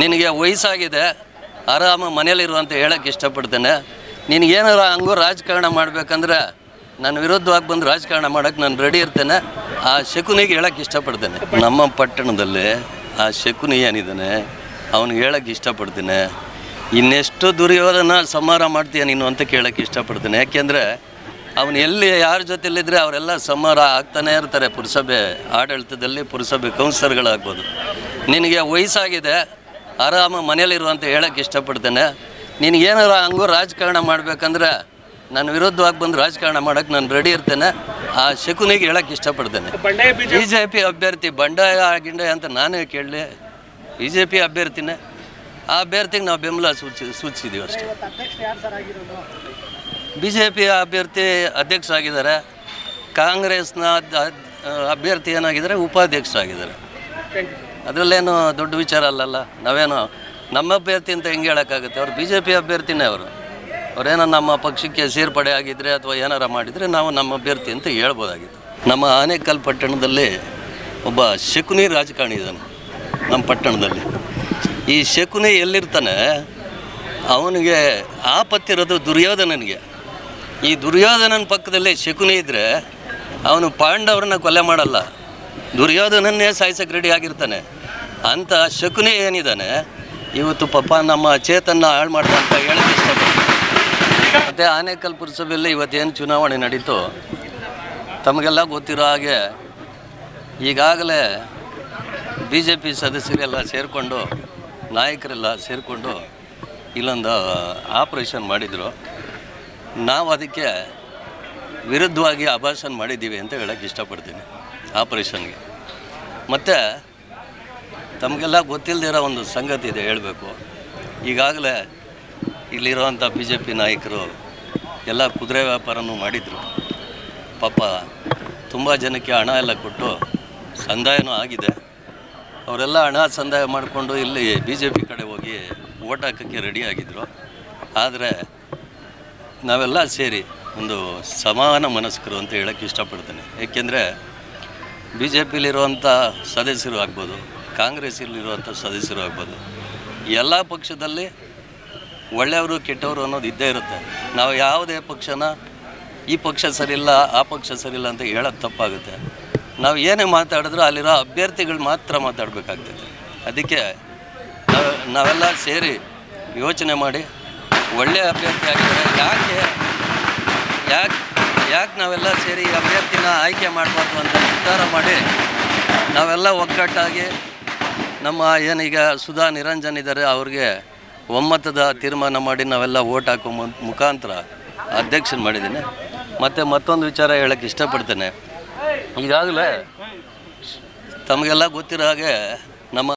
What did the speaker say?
ನಿನಗೆ ವಯಸ್ಸಾಗಿದೆ, ಆರಾಮ ಮನೇಲಿರು ಅಂತ ಹೇಳಕ್ಕೆ ಇಷ್ಟಪಡ್ತೇನೆ. ನಿನಗೇನಾರ ಹಂಗೂ ರಾಜಕಾರಣ ಮಾಡಬೇಕಂದ್ರೆ ನನ್ನ ವಿರುದ್ಧವಾಗಿ ಬಂದು ರಾಜಕಾರಣ ಮಾಡೋಕ್ಕೆ ನಾನು ರೆಡಿ ಇರ್ತೇನೆ. ಆ ಶಕುನಿಗೆ ಹೇಳಕ್ಕೆ ಇಷ್ಟಪಡ್ತೇನೆ. ನಮ್ಮ ಪಟ್ಟಣದಲ್ಲಿ ಆ ಶಕುನಿ ಏನಿದ್ದಾನೆ ಅವನಿಗೆ ಹೇಳಕ್ಕೆ ಇಷ್ಟಪಡ್ತೇನೆ. ಇನ್ನೆಷ್ಟು ದುರ್ಯೋಧನ ಸಂಹಾರ ಮಾಡ್ತೀಯ ನೀನು ಅಂತ ಕೇಳೋಕ್ಕೆ ಇಷ್ಟಪಡ್ತೇನೆ. ಯಾಕೆಂದರೆ ಅವನು ಎಲ್ಲಿ ಯಾರ ಜೊತೆಲಿದ್ದರೆ ಅವರೆಲ್ಲ ಸಂಹಾರ ಆಗ್ತಾನೆ ಇರ್ತಾರೆ. ಪುರಸಭೆ, ಆಡಳಿತದಲ್ಲಿ ಪುರಸಭೆ ಕೌನ್ಸಿಲರ್ಗಳಾಗ್ಬೋದು ನಿನಗೆ ವಯಸ್ಸಾಗಿದೆ ಆರಾಮ ಮನೇಲಿರು ಅಂತ ಹೇಳೋಕ್ಕೆ ಇಷ್ಟಪಡ್ತೇನೆ ನಿನಗೇನಾರ ಹಂಗೂ ರಾಜಕಾರಣ ಮಾಡಬೇಕಂದ್ರೆ ನನ್ನ ವಿರುದ್ಧವಾಗಿ ಬಂದು ರಾಜಕಾರಣ ಮಾಡೋಕ್ಕೆ ನಾನು ರೆಡಿ ಇರ್ತೇನೆ. ಆ ಶಕುನಿಗೆ ಹೇಳಕ್ಕೆ ಇಷ್ಟಪಡ್ತೇನೆ. ಬಿ ಜೆ ಪಿ ಅಭ್ಯರ್ಥಿ ಬಂಡಾಯ ಗಿಂಡಾಯ ಅಂತ ನಾನೇ ಕೇಳಲಿ. ಬಿ ಜೆ ಪಿ ಅಭ್ಯರ್ಥಿನೇ. ಆ ಅಭ್ಯರ್ಥಿಗೆ ನಾವು ಬೆಂಬಲ ಸೂಚಿ ಸೂಚಿಸಿದ್ದೀವಿ ಅಷ್ಟೇ. ಬಿ ಜೆ ಪಿ ಅಭ್ಯರ್ಥಿ ಅಧ್ಯಕ್ಷರಾಗಿದ್ದಾರೆ. ಕಾಂಗ್ರೆಸ್ನ ಅದ್- ಅದ್- ಅಭ್ಯರ್ಥಿ ಏನಾಗಿದ್ದಾರೆ? ಉಪಾಧ್ಯಕ್ಷರಾಗಿದ್ದಾರೆ. ಅದರಲ್ಲೇನು ದೊಡ್ಡ ವಿಚಾರ ಅಲ್ಲಲ್ಲ? ನಾವೇನು ನಮ್ಮ ಅಭ್ಯರ್ಥಿ ಅಂತ ಹೆಂಗೆ ಹೇಳೋಕ್ಕಾಗುತ್ತೆ? ಅವ್ರು ಬಿ ಜೆ ಪಿ ಅಭ್ಯರ್ಥಿನೇ ಅವರು. ಅವರೇನೋ ನಮ್ಮ ಪಕ್ಷಕ್ಕೆ ಸೇರ್ಪಡೆ ಆಗಿದ್ದರೆ ಅಥವಾ ಏನಾರ ಮಾಡಿದರೆ ನಾವು ನಮ್ಮ ಅಭ್ಯರ್ಥಿ ಅಂತ ಹೇಳ್ಬೋದಾಗಿತ್ತು. ನಮ್ಮ ಆನೇಕಲ್ ಪಟ್ಟಣದಲ್ಲಿ ಒಬ್ಬ ಶಕುನಿ ರಾಜಕಾರಣಿ ಇದ್ದಾನೆ ನಮ್ಮ ಪಟ್ಟಣದಲ್ಲಿ. ಈ ಶಕುನಿ ಎಲ್ಲಿರ್ತಾನೆ? ಅವನಿಗೆ ಆಪತ್ತಿರೋದು ದುರ್ಯೋಧನನಿಗೆ. ಈ ದುರ್ಯೋಧನನ ಪಕ್ಕದಲ್ಲಿ ಶಕುನಿ ಇದ್ದರೆ ಅವನು ಪಾಂಡವರನ್ನ ಕೊಲೆ ಮಾಡಲ್ಲ. ದುರ್ಯೋಧನನ್ನೇ ಸಾಯಿಸಕ್ಕೆ ರೆಡಿ ಆಗಿರ್ತಾನೆ. ಅಂಥ ಶಕುನಿ ಏನಿದ್ದಾನೆ ಇವತ್ತು ಪಾಪ ನಮ್ಮ ಚೇತನ್ನ ಹಾಳು ಮಾಡ್ತಾ ಅಂತ ಹೇಳಕ್ಕೆ ಇಷ್ಟಪಡ್ತೀನಿ. ಮತ್ತು ಆನೇಕಲ್ ಪುರಸಭೆಯಲ್ಲಿ ಇವತ್ತೇನು ಚುನಾವಣೆ ನಡೀತು, ತಮಗೆಲ್ಲ ಗೊತ್ತಿರೋ ಹಾಗೆ, ಈಗಾಗಲೇ ಬಿ ಜೆ ಪಿ ಸದಸ್ಯರೆಲ್ಲ ಸೇರಿಕೊಂಡು, ನಾಯಕರೆಲ್ಲ ಸೇರಿಕೊಂಡು ಇಲ್ಲೊಂದು ಆಪ್ರೇಷನ್ ಮಾಡಿದರು. ನಾವು ಅದಕ್ಕೆ ವಿರುದ್ಧವಾಗಿ ಅಭಾಷಣ ಮಾಡಿದ್ದೀವಿ ಅಂತ ಹೇಳೋಕ್ಕೆ ಇಷ್ಟಪಡ್ತೀನಿ, ಆಪ್ರೇಷನ್ಗೆ. ಮತ್ತು ತಮಗೆಲ್ಲ ಗೊತ್ತಿಲ್ಲದಿರೋ ಒಂದು ಸಂಗತಿ ಇದೆ ಹೇಳಬೇಕು. ಈಗಾಗಲೇ ಇಲ್ಲಿರುವಂಥ ಬಿ ಜೆ ಪಿ ನಾಯಕರು ಎಲ್ಲ ಕುದುರೆ ವ್ಯಾಪಾರನೂ ಮಾಡಿದರು. ಪಾಪ ತುಂಬ ಜನಕ್ಕೆ ಹಣ ಎಲ್ಲ ಕೊಟ್ಟು ಸಂದಾಯನೂ ಆಗಿದೆ. ಅವರೆಲ್ಲ ಹಣ ಸಂದಾಯ ಮಾಡಿಕೊಂಡು ಇಲ್ಲಿ ಬಿ ಜೆ ಪಿ ಕಡೆ ಹೋಗಿ ಓಟ್ ಹಾಕೋಕ್ಕೆ ರೆಡಿಯಾಗಿದ್ದರು ಆದರೆ ನಾವೆಲ್ಲ ಸೇರಿ ಒಂದು ಸಮಾನ ಮನಸ್ಕರು ಅಂತ ಹೇಳೋಕ್ಕೆ ಇಷ್ಟಪಡ್ತೇನೆ. ಏಕೆಂದರೆ ಬಿ ಜೆ ಪಿಲಿರುವಂಥ ಸದಸ್ಯರು ಆಗ್ಬೋದು ಕಾಂಗ್ರೆಸ್ಸಲ್ಲಿರುವಂಥ ಸದಸ್ಯರು ಆಗ್ಬೋದು. ಎಲ್ಲ ಪಕ್ಷದಲ್ಲಿ ಒಳ್ಳೆಯವರು ಕೆಟ್ಟವರು ಅನ್ನೋದು ಇದ್ದೇ ಇರುತ್ತೆ. ನಾವು ಯಾವುದೇ ಪಕ್ಷನ ಈ ಪಕ್ಷ ಸರಿಯಿಲ್ಲ, ಆ ಪಕ್ಷ ಸರಿಯಿಲ್ಲ ಅಂತ ಹೇಳೋದು ತಪ್ಪಾಗುತ್ತೆ. ನಾವು ಏನೇ ಮಾತಾಡಿದ್ರೂ ಅಲ್ಲಿರೋ ಅಭ್ಯರ್ಥಿಗಳು ಮಾತ್ರ ಮಾತಾಡಬೇಕಾಗ್ತೈತೆ ಅದಕ್ಕೆ ನಾವು, ನಾವೆಲ್ಲ ಸೇರಿ ಯೋಚನೆ ಮಾಡಿ ಒಳ್ಳೆಯ ಅಭ್ಯರ್ಥಿ ಆಗಿದ್ದಾರೆ. ಯಾಕೆ ಯಾಕೆ ಯಾಕೆ ನಾವೆಲ್ಲ ಸೇರಿ ಅಭ್ಯರ್ಥಿನ ಆಯ್ಕೆ ಮಾಡಬಾರ್ದು ಅಂತ ನಿರ್ಧಾರ ಮಾಡಿ ನಾವೆಲ್ಲ ಒಗ್ಗಟ್ಟಾಗಿ ನಮ್ಮ ಏನೀಗ ಸುಧಾ ನಿರಂಜನ್ ಇದ್ದಾರೆ, ಅವ್ರಿಗೆ ಒಮ್ಮತದ ತೀರ್ಮಾನ ಮಾಡಿ ನಾವೆಲ್ಲ ಓಟ್ ಹಾಕೋ ಮುಖಾಂತರ ಅಧ್ಯಕ್ಷನ್ ಮಾಡಿದ್ದೀನಿ. ಮತ್ತು ಮತ್ತೊಂದು ವಿಚಾರ ಹೇಳಕ್ಕೆ ಇಷ್ಟಪಡ್ತೇನೆ. ಈಗಾಗಲೇ ತಮಗೆಲ್ಲ ಗೊತ್ತಿರೋ ಹಾಗೆ ನಮ್ಮ